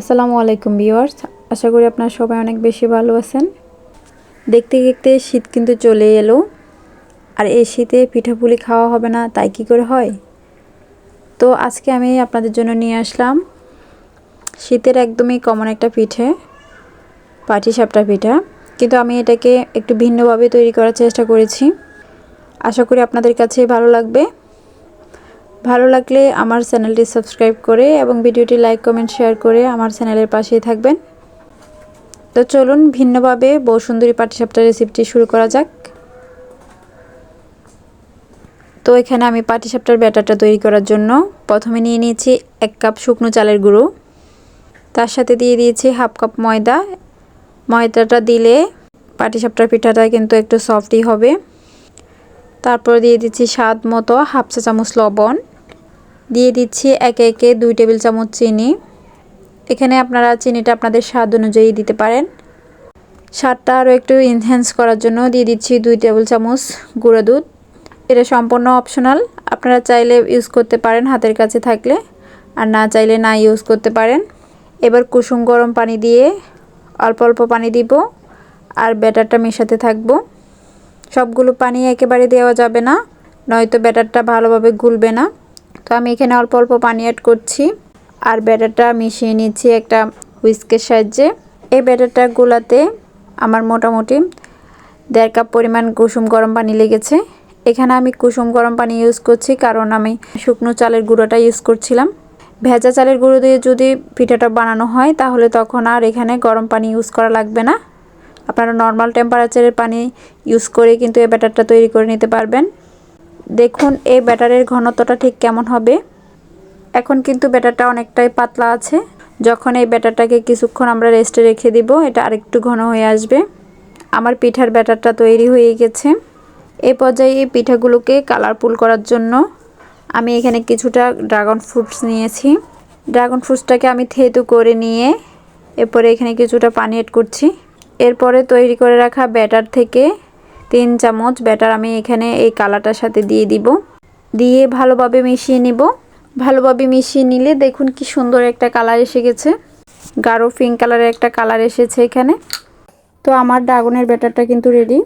আসসালামু আলাইকুম ভিউয়ার্স। আশা করি আপনারা সবাই অনেক বেশি ভালো আছেন। দেখতে দেখতে শীত কিন্তু চলে এলো। আর এই শীতে পিঠাপুলি খাওয়া হবে না, তাই কি করে হয়? তো আজকে আমি আপনাদের জন্য নিয়ে আসলাম শীতের একদমই কমন একটা পিঠে, পাটি সাপটা পিঠা। কিন্তু আমি এটাকে একটু ভিন্নভাবে তৈরি করার চেষ্টা করেছি। আশা করি আপনাদের কাছে ভালো লাগবে। ভালো লাগলে আমার চ্যানেলটি সাবস্ক্রাইব করে এবং ভিডিওটি লাইক, কমেন্ট, শেয়ার করে আমার চ্যানেলের পাশেই থাকবেন। তো চলুন ভিন্নভাবে বউ সুন্দরী পাটিসাপটা রেসিপিটি শুরু করা যাক। তো এখানে আমি পাটিসাপটার ব্যাটারটা তৈরি করার জন্য প্রথমে নিয়ে নিয়েছি এক কাপ শুকনো চালের গুঁড়ো। তার সাথে দিয়ে দিয়েছি হাফ কাপ ময়দা। ময়দাটা দিলে পাটিসাপটার পিঠাটা কিন্তু একটু সফটই হবে। তারপর দিয়ে দিচ্ছি স্বাদ মতো হাফ চা চামচ লবণ। দিয়ে দিচ্ছি একে একে দুই টেবিল চামচ চিনি। এখানে আপনারা চিনিটা আপনাদের স্বাদ অনুযায়ী দিতে পারেন। স্বাদটা আরও একটু ইনহ্যান্স করার জন্য দিয়ে দিচ্ছি দুই টেবিল চামচ গুঁড়ো দুধ। এটা সম্পূর্ণ অপশনাল আপনারা চাইলে ইউজ করতে পারেন হাতের কাছে থাকলে, আর না চাইলে না ইউজ করতে পারেন। এবার কুসুম গরম পানি দিয়ে অল্প অল্প পানি দিব, আর ব্যাটারটা মেশাতে থাকব। সবগুলো পানি একেবারে দেওয়া যাবে না, নয়তো ব্যাটারটা ভালোভাবে গুলবে না। তো আমি এখানে অল্প অল্প পানি অ্যাড করছি। আর ব্যাটারটা মিশিয়ে নিচ্ছি একটা হুইস্কের সাহায্যে। এই ব্যাটারটা গুলাতে আমার মোটামুটি দেড় কাপ পরিমাণ কুসুম গরম পানি লেগেছে। এখানে আমি কুসুম গরম পানি ইউজ করছি কারণ আমি শুকনো চালের গুঁড়োটা ইউজ করছিলাম। ভেজা চালের গুঁড়ো দিয়ে যদি পিঠাটা বানানো হয়, তাহলে তখন আর এখানে গরম পানি ইউজ করা লাগবে না। আপনারা নর্মাল টেম্পারেচারের পানি ইউজ করে কিন্তু এই ব্যাটারটা তৈরি করে নিতে পারবেন। দেখুন, এই ব্যাটারের ঘনত্বটা ঠিক কেমন হবে। এখন কিন্তু ব্যাটারটা অনেকটাই পাতলা আছে। যখন এই ব্যাটারটাকে কিছুক্ষণ আমরা রেস্টে রেখে দিব, এটা আরেকটু ঘন হয়ে আসবে। আমার পিঠার ব্যাটারটা তৈরি হয়ে গেছে। এ পর্যায়ে এই পিঠাগুলোকে কালারফুল করার জন্য আমি এখানে কিছুটা ড্রাগন ফ্রুটস নিয়েছি। ড্রাগন ফ্রুটসটাকে আমি থেতু করে নিয়ে এরপরে এখানে কিছুটা পানি এড করছি। এরপরে তৈরি করে রাখা ব্যাটার থেকে তিন চামচ ব্যাটার আমি এখানে এই কালারটার সাথে দিয়ে দিব। দিয়ে ভালোভাবে মিশিয়ে নিব। ভালোভাবে মিশিয়ে নিলে দেখুন কি সুন্দর একটা কালার এসে গেছে। গাঢ় পিঙ্ক কালারের একটা কালার এসেছে এখানে। তো আমার ড্রাগনের ব্যাটারটা কিন্তু রেডি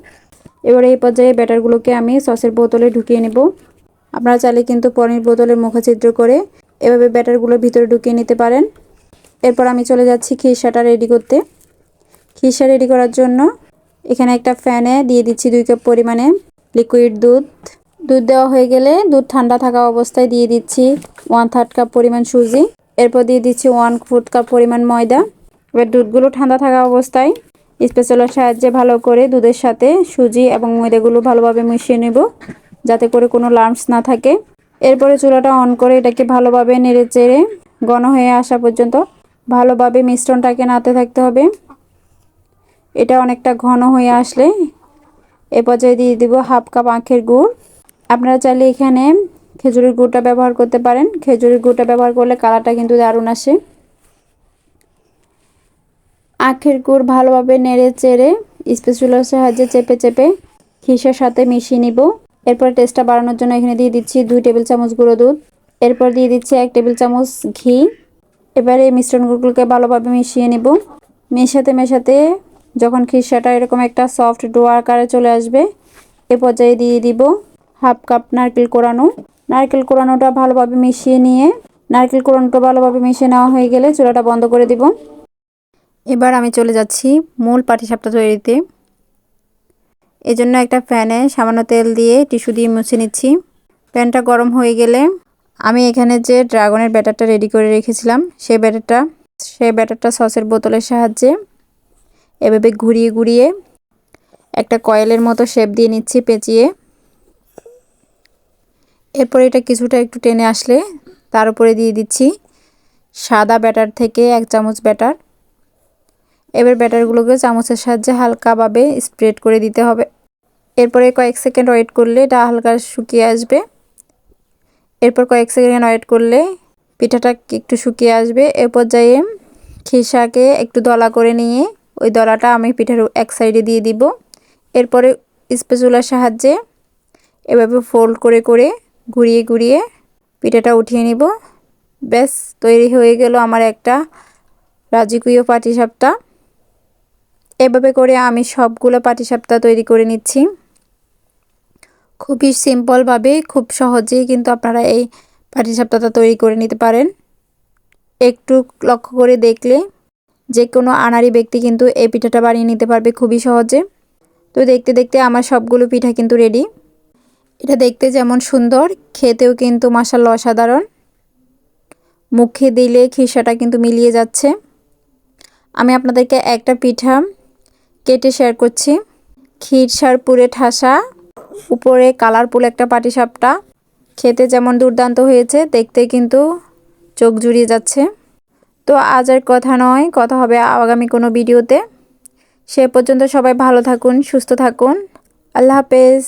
এবার এই পর্যায়ে ব্যাটারগুলোকে আমি সসের বোতলে ঢুকিয়ে নেব। আপনারা চাইলে কিন্তু পনির বোতলের মুখচিত্র করে এভাবে ব্যাটারগুলোর ভিতরে ঢুকিয়ে নিতে পারেন। এরপর আমি চলে যাচ্ছি খিরসাটা রেডি করতে। খিরসা রেডি করার জন্য এখানে একটা ফ্যানে দিয়ে দিচ্ছি দুই কাপ পরিমাণে লিকুইড দুধ। দুধ দেওয়া হয়ে গেলে দুধ ঠান্ডা থাকা অবস্থায় দিয়ে দিচ্ছি ওয়ান থার্ড কাপ পরিমাণ সুজি। এরপর দিয়ে দিচ্ছি ওয়ান ফোর্থ কাপ পরিমাণ ময়দা। এবার দুধগুলো ঠান্ডা থাকা অবস্থায় স্পেশালের সাহায্যে ভালো করে দুধের সাথে সুজি এবং ময়দাগুলো ভালোভাবে মিশিয়ে নেব যাতে করে কোনো লাম্পস না থাকে। এরপরে চুলাটা অন করে এটাকে ভালোভাবে নেড়ে চেড়ে ঘন হয়ে আসা পর্যন্ত ভালোভাবে মিশ্রণটাকে নাতে থাকতে হবে। এটা অনেকটা ঘন হয়ে আসলে। এ পর্যায়ে দিয়ে দিব হাফ কাপ আখের গুড়। আপনারা চাইলে এখানে খেজুরের গুড়টা ব্যবহার করতে পারেন। খেজুরের গুড়টা ব্যবহার করলে কালারটা কিন্তু দারুণ আসে। আখের গুড় ভালোভাবে নেড়ে চেড়ে স্পেসুলার সাহায্যে চেপে চেপে খিসের সাথে মিশিয়ে নিব। এরপর টেস্টটা বাড়ানোর জন্য এখানে দিয়ে দিচ্ছি দুই টেবিল চামচ গুঁড়ো দুধ। এরপর দিয়ে দিচ্ছি এক টেবিল চামচ ঘি। এবারে এই মিশ্রণগুলোকে ভালোভাবে মিশিয়ে নিব। মেশাতে মেশাতে যখন খিসাটা এরকম একটা সফট ডো আকারে চলে আসবে, এ পর্যায়ে দিয়ে দিব হাফ কাপ নারকেল কোরানো। নারকেল কোরানোটা ভালোভাবে মিশিয়ে নিয়ে, নারকেল কোরানোটা ভালোভাবে মিশিয়ে নেওয়া হয়ে গেলে চুলাটা বন্ধ করে দিব। এবার আমি চলে যাচ্ছি মূল পাটিসাপটা তৈরিতে। এজন্য একটা প্যানে সামান্য তেল দিয়ে টিস্যু দিয়ে মুছে নিচ্ছি। প্যানটা গরম হয়ে গেলে আমি এখানে যে ড্রাগনের ব্যাটারটা রেডি করে রেখেছিলাম, সেই ব্যাটারটা সেই ব্যাটারটা সসের বোতলের সাহায্যে এভাবে ঘুরিয়ে ঘুরিয়ে একটা কয়েলের মতো শেপ দিয়ে নিচ্ছি পেঁচিয়ে। এরপর এটা কিছুটা একটু টেনে আসলে তার উপরে দিয়ে দিচ্ছি সাদা ব্যাটার থেকে এক চামচ ব্যাটার। এবার ব্যাটারগুলোকে চামচের সাহায্যে হালকাভাবে স্প্রেড করে দিতে হবে। এরপরে কয়েক সেকেন্ড ওয়েট করলে এটা হালকা শুকিয়ে আসবে। এরপর কয়েক সেকেন্ড ওয়েট করলে পিঠাটা একটু শুকিয়ে আসবে। এ পর্যায়ে খিসাকে একটু দলা করে নিয়ে ওই দলাটা আমি পিঠার এক সাইডে দিয়ে দিব। এরপরে স্পেচুলার সাহায্যে এভাবে ফোল্ড করে করে ঘুরিয়ে ঘুরিয়ে পিঠাটা উঠিয়ে নিব। ব্যাস, তৈরি হয়ে গেল আমার একটা রাজকীয় পাটিসাপটা। এভাবে করে আমি সবগুলো পাটিসাপটা তৈরি করে নিচ্ছি। খুবই সিম্পলভাবে, খুব সহজেই কিন্তু আপনারা এই পাটিসাপটাটা তৈরি করে নিতে পারেন। একটু লক্ষ্য করে দেখলে যে কোনো আনারি ব্যক্তি কিন্তু এই পিঠাটা বানিয়ে নিতে পারবে খুবই সহজে। তো দেখতে দেখতে আমার সবগুলো পিঠা কিন্তু রেডি এটা দেখতে যেমন সুন্দর, খেতেও কিন্তু মাসাল্লা অসাধারণ। মুখে দিলে খিসাটা কিন্তু মিলিয়ে যাচ্ছে। আমি আপনাদেরকে একটা পিঠা কেটে শেয়ার করছি। ক্ষীর পুরে ঠাসা, উপরে কালারফুল একটা পাটিসাপটা। খেতে যেমন দুর্দান্ত হয়েছে, দেখতে কিন্তু চোখ জুড়িয়ে যাচ্ছে। তো আজ আর কথা নয়, কথা হবে আগামী কোনো ভিডিওতে। সে পর্যন্ত সবাই ভালো থাকুন, সুস্থ থাকুন। আল্লাহ হাফেজ।